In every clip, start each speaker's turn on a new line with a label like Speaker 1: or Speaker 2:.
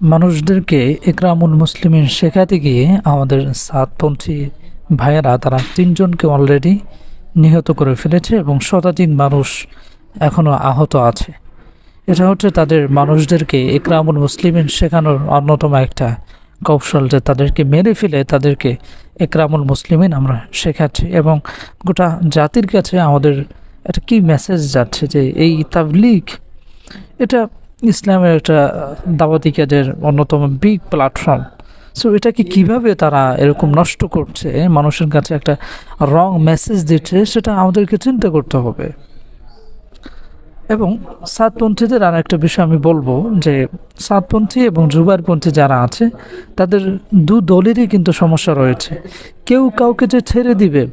Speaker 1: মানুষদেরকে একরামুল মুসলিমিন শেখাতে গিয়ে আমাদের সাতপন্থী ভাইয়েরা, তারা তিনজনকে অলরেডি নিহত করে ফেলেছে এবং শতাধিক মানুষ এখনও আহত আছে। এটা হচ্ছে তাদের মানুষদেরকে একরামুল মুসলিমিন শেখানোর অন্যতম একটা কৌশল যে তাদেরকে মেরে ফেলে, তাদেরকে একরামুল মুসলিমিন আমরা শেখাচ্ছি এবং গোটা জাতির কাছে আমাদের একটা কী মেসেজ যাচ্ছে যে এই তাবলিগ, এটা ইসলামের একটা দাওয়াতি কাজের অন্যতম বিগ প্ল্যাটফর্ম সো এটাকে কীভাবে তারা এরকম নষ্ট করছে মানুষের কাছে একটা রং মেসেজ দিচ্ছে সেটা আমাদেরকে চিন্তা করতে হবে। এবং সাতপন্থীদের আর একটা বিষয় আমি বলব যে সাতপন্থী এবং জুবারপন্থী যারা আছে তাদের দু দলেরই কিন্তু সমস্যা রয়েছে। কেউ কাউকে যে ছেড়ে দিবে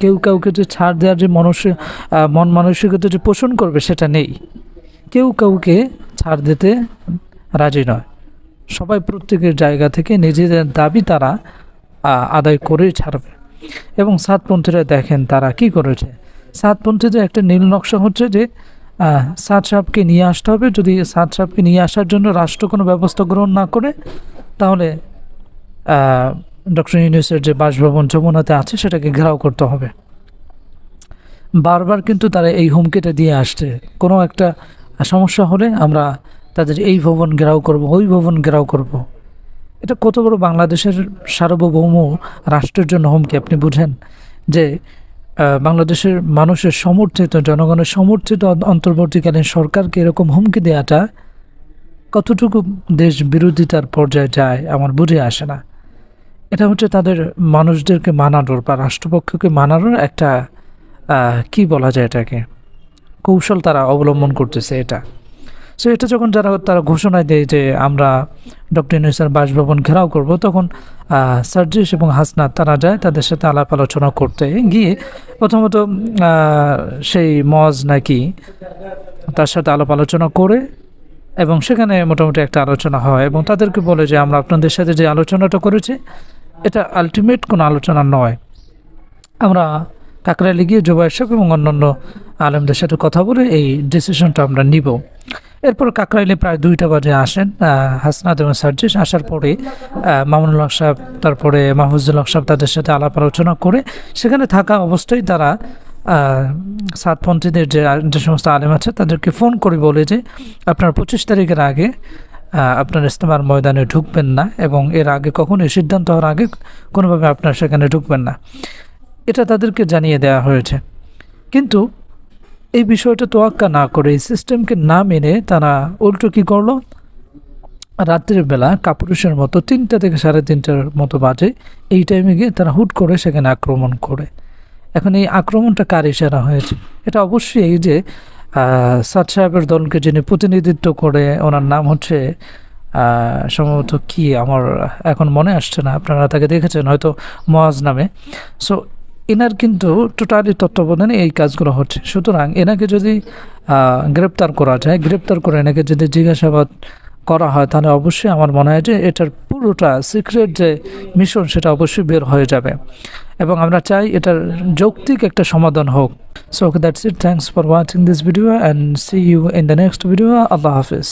Speaker 1: কেউ কাউকে যে ছাড় দেওয়ার যে মানুষ মন মানসিকতা যে পোষণ করবে সেটা নেই। কেউ কাউকে ছাড় দিতে রাজি নয়। সবাই প্রত্যেকের জায়গা থেকে নিজেদের দাবি তারা আদায় করেই ছাড়বে। এবং সাতপন্থীরা দেখেন তারা কি করেছে। সাতপন্থীদের একটা নীল নকশা হচ্ছে যে সাত সাহেবকে নিয়ে আসতে হবে। যদি সাত সাহেবকে নিয়ে আসার জন্য রাষ্ট্র কোনো ব্যবস্থা গ্রহণ না করে, তাহলে ডক্টর ইউনিসের যে বাসভবন যমুনাতে আছে, সেটাকে ঘেরাও করতে হবে। বারবার কিন্তু তারা এই হুমকিটা দিয়ে আসছে। কোনো একটা সমস্যা হলে আমরা তাদের এই ভবন ঘেরাও করব, ওই ভবন ঘেরাও করব। এটা কত বড় বাংলাদেশের সার্বভৌম রাষ্ট্রের জন্য হুমকি, আপনি বুঝেন? যে বাংলাদেশের মানুষের সমর্থিত, জনগণের সমর্থিত অন্তর্বর্তীকালীন সরকারকে এরকম হুমকি দেওয়াটা কতটুকু দেশ বিরোধিতার পর্যায়ে যায় আমার বুঝে আসে না। এটা হচ্ছে তাদের মানুষদেরকে মানানোর বা রাষ্ট্রপক্ষকে মানানোর একটা কি বলা যায় এটাকে? কৌশল তারা অবলম্বন করতেছে এটা। সো এটা যখন যারা তারা ঘোষণা দেয় যে আমরা ডক্টর ইউনুসের বাসভবন ঘেরাও করব, তখন সার্জিস এবং হাসনাত তারা যায়, তাদের সাথে আলাপ আলোচনা করতে গিয়ে প্রথমত সেই মজ নাকি তার সাথে আলাপ আলোচনা করে এবং সেখানে মোটামুটি একটা আলোচনা হয় এবং তাদেরকে বলে যে আমরা আপনাদের সাথে যে আলোচনাটা করেছি, এটা আলটিমেট কোনো আলোচনা নয়। আমরা কাকরাইলে গিয়ে সাহেব এবং অন্যান্য আলেমদের সাথে কথা বলে এই ডিসিশনটা আমরা নিব। এরপর কাকরাইলে প্রায় দুইটা বাজে আসেন হাসনাত এবং সার্জিস আসার পরে মামুনুল হক সাহেব, তারপরে মাহফুজুল হক সাহেব তাদের সাথে আলাপ আলোচনা করে সেখানে থাকা অবস্থায় তারা সাতপন্থীদের যে যে সমস্ত আলেম আছে তাদেরকে ফোন করে বলে যে, আপনার পঁচিশ তারিখের আগে আপনার ইস্তেমার ময়দানে ঢুকবেন না এবং এর আগে কখনোই সিদ্ধান্ত হওয়ার আগে কোনোভাবে আপনার সেখানে ঢুকবেন না। এটা তাদেরকে জানিয়ে দেওয়া হয়েছে। কিন্তু এই বিষয়টা তোয়াক্কা না করে, এই সিস্টেমকে না মেনে তারা উল্টো কী করল? রাত্রের বেলা কাপুরুষের মতো তিনটা থেকে সাড়ে তিনটার মতো বাজে, এই টাইমে গিয়ে তারা হুট করে সেখানে আক্রমণ করে। এখন এই আক্রমণটা কার ইশারা হয়েছে? এটা অবশ্যই এই যে সাদ সাহেবের দলকে যিনি প্রতিনিধিত্ব করে, ওনার নাম হচ্ছে সম্ভবত কি? আমার এখন মনে আসছে না, আপনারা তাকে দেখেছেন হয়তো মহাজ নামে। সো এনার কিন্তু টোটালি তত্ত্বাবধানে এই কাজগুলো হচ্ছে। সুতরাং এনাকে যদি গ্রেপ্তার করা যায়, গ্রেপ্তার করে এনাকে যদি জিজ্ঞাসাবাদ করা হয়, তাহলে অবশ্যই আমার মনে হয় যে এটার পুরোটা সিক্রেট যে মিশন সেটা অবশ্যই বের হয়ে যাবে। এবং আমরা চাই এটার যৌক্তিক একটা সমাধান হোক। So okay that's it thanks for watching this video and see you in the next video Allah Hafiz.